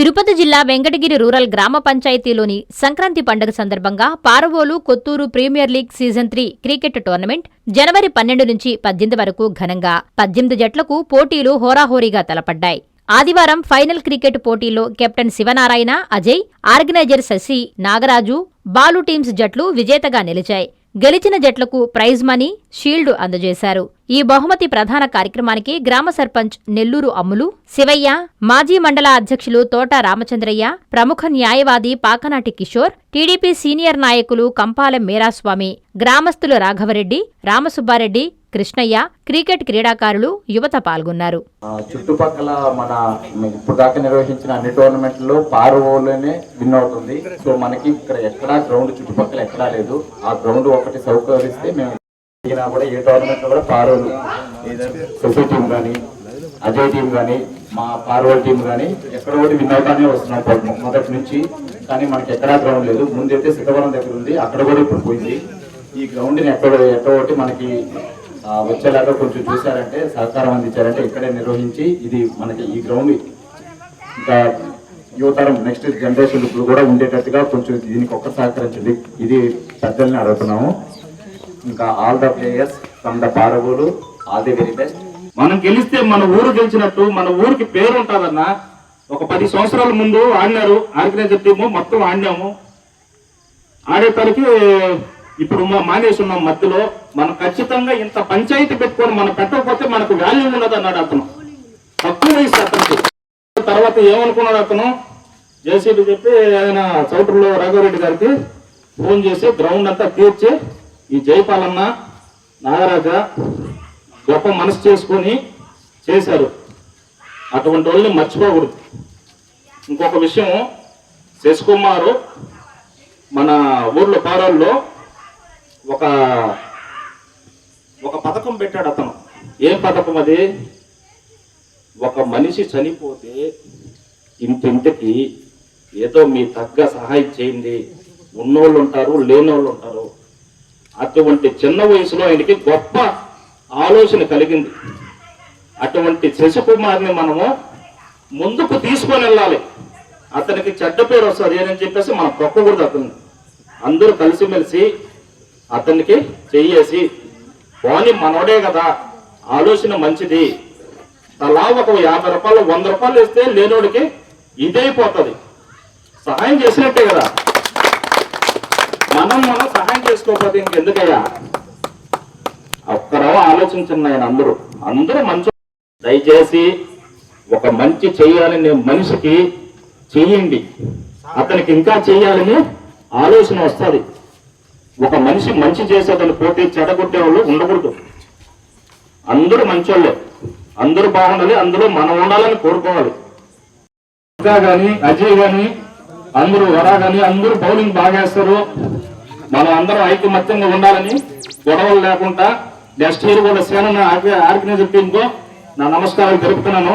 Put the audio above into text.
తిరుపతి జిల్లా వెంకటగిరి రూరల్ గ్రామ పంచాయతీలోని సంక్రాంతి పండుగ సందర్భంగా Paravolu Kotturu premier league season three cricket tournament జనవరి పన్నెండు నుంచి పద్దెనిమిది వరకు ఘనంగా పద్దెనిమిది జట్లకు పోటీలు హోరాహోరీగా తలపడ్డాయి. ఆదివారం ఫైనల్ క్రికెట్ పోటీల్లో captain Sivanarayana Ajay organiser Sasi Nagaraju Balu teams జట్లు విజేతగా నిలిచాయి. గెలిచిన జట్లకు ప్రైజ్ మనీ షీల్డ్ అందజేశారు. ఈ బహుమతి ప్రధాన కార్యక్రమానికి గ్రామ సర్పంచ్ నెల్లూరు అమ్ములు శివయ్య మాజీ మండల అధ్యక్షులు తోట రామచంద్రయ్య ప్రముఖ న్యాయవాది పాకనాటి కిషోర్ టీడీపీ సీనియర్ నాయకులు కంపాల మీరాస్వామి గ్రామస్తులు రాఘవరెడ్డి రామసుబ్బారెడ్డి కృష్ణయ్య క్రికెట్ క్రీడాకారులు యువత పాల్గొన్నారు. చుట్టుపక్కల మన ఇప్పుడు దాకా నిర్వహించిన అన్ని టోర్నమెంట్లో పారువోలోనే విన్ అవుతుంది. సో మనకి ఇక్కడ ఎక్కడా గ్రౌండ్ చుట్టుపక్కల ఎక్కడా లేదు. ఆ గ్రౌండ్ ఒకటి సౌకర్యిస్తే మేము కూడా ఏ టోర్నమెంట్ కూడా పారోలు సొసైటీ టీం కానీ అజయ్ టీం కానీ మా పార్వల్ టీం కానీ ఎక్కడ ఒకటి విన్ అవుతానే వస్తున్నాం మొదటి నుంచి. కానీ మనకి ఎక్కడా గ్రౌండ్ లేదు. ముందైతే సిద్ధవరం దగ్గర ఉంది. అక్కడ కూడా ఇప్పుడు పోయింది. ఈ గ్రౌండ్ని ఎక్కడ ఎక్కడ ఒకటి మనకి వచ్చేలాగా కొంచెం చూశారంటే సహకారం అందించారంటే ఇక్కడే నిర్వహించి ఇది మనకి ఈ గ్రౌండ్ ఇంకా యువతరం నెక్స్ట్ జనరేషన్ ఇప్పుడు కూడా ఉండేటట్టుగా కొంచెం దీనికి ఒక్క సహకరించండి. ఇది పెద్దల్ని అడుగుతున్నాము. ఇంకా all the players from the Paragolu all the very best మనం గెలిస్తే మన ఊరు గెలిచినట్టు మన ఊరికి పేరు ఉంటుందన్న ఒక పది సంవత్సరాల ముందు ఆడినారు ఆర్గనైజర్ టీము మొత్తం ఆడినాము. ఆడేసరికి ఇప్పుడు మా మానేసి ఉన్నాం మధ్యలో మనం ఖచ్చితంగా ఇంత పంచాయతీ పెట్టుకొని మనం పెట్టకపోతే మనకు వాల్యూ ఉండదు అన్నాడు అతను. తక్కువ వయసు అతనికి. తర్వాత ఏమనుకున్నాడు అతను? జేసీబీ చెప్పి ఆయన చౌటూరులో రఘురెడ్డి గారికి ఫోన్ చేసి గ్రౌండ్ అంతా తీర్చి ఈ జైపాలన్న నాగరాజ గొప్ప మనసు చేసుకొని చేశారు. అటువంటి వాళ్ళని మర్చిపోకూడదు. ఇంకొక విషయం శశికుమారు మన ఊర్లో పారాల్లో ఒక ఒక పథకం పెట్టాడు అతను. ఏం పథకం అది? ఒక మనిషి చనిపోతే ఇంటింటికి ఏదో మీ తగ్గ సహాయం చేయండి. ఉన్నోళ్ళు ఉంటారు లేనోళ్ళు ఉంటారు. అటువంటి చిన్న వయసులో ఆయనకి గొప్ప ఆలోచన కలిగింది. అటువంటి శశికుమార్ని మనము ముందుకు తీసుకొని వెళ్ళాలి. అతనికి చెడ్డ పేరు వస్తుంది అని చెప్పేసి మనం తొక్కకూడదు అతను అందరూ కలిసిమెలిసి అతనికి చెయ్యేసి పోనీ మనోడే కదా ఆలోచన మంచిది. తలా ఒక యాభై రూపాయలు వంద రూపాయలు ఇస్తే లేనోడికి ఇదైపోతుంది సహాయం చేసినట్టే కదా. మనం మనం సహాయం చేసుకోకపోతే ఇంకెందుకయ్యా? ఒక్కరవ ఆలోచించండి ఆయన అందరూ. అందరూ మంచి దయచేసి ఒక మంచి చేయాలనే మనిషికి చెయ్యండి. అతనికి ఇంకా చేయాలని ఆలోచన వస్తుంది. ఒక మనిషి మంచి చేసేదాన్ని పోటీ చెడగొట్టే వాళ్ళు ఉండకూడదు. అందరూ మంచోళ్ళే. అందరూ బాగుండాలి అందులో మనం ఉండాలని కోరుకోవాలి. కానీ అజయ్ కానీ అందరూ వరా కానీ అందరూ బౌలింగ్ బాగేస్తారు మనం అందరం ఐకమత్యంగా ఉండాలని గొడవలు లేకుండా నెక్స్ట్ ఇయర్ కూడా సేన ఆర్గనైజర్ టీమ్ నా నమస్కారాలు తెలుపుతున్నాను.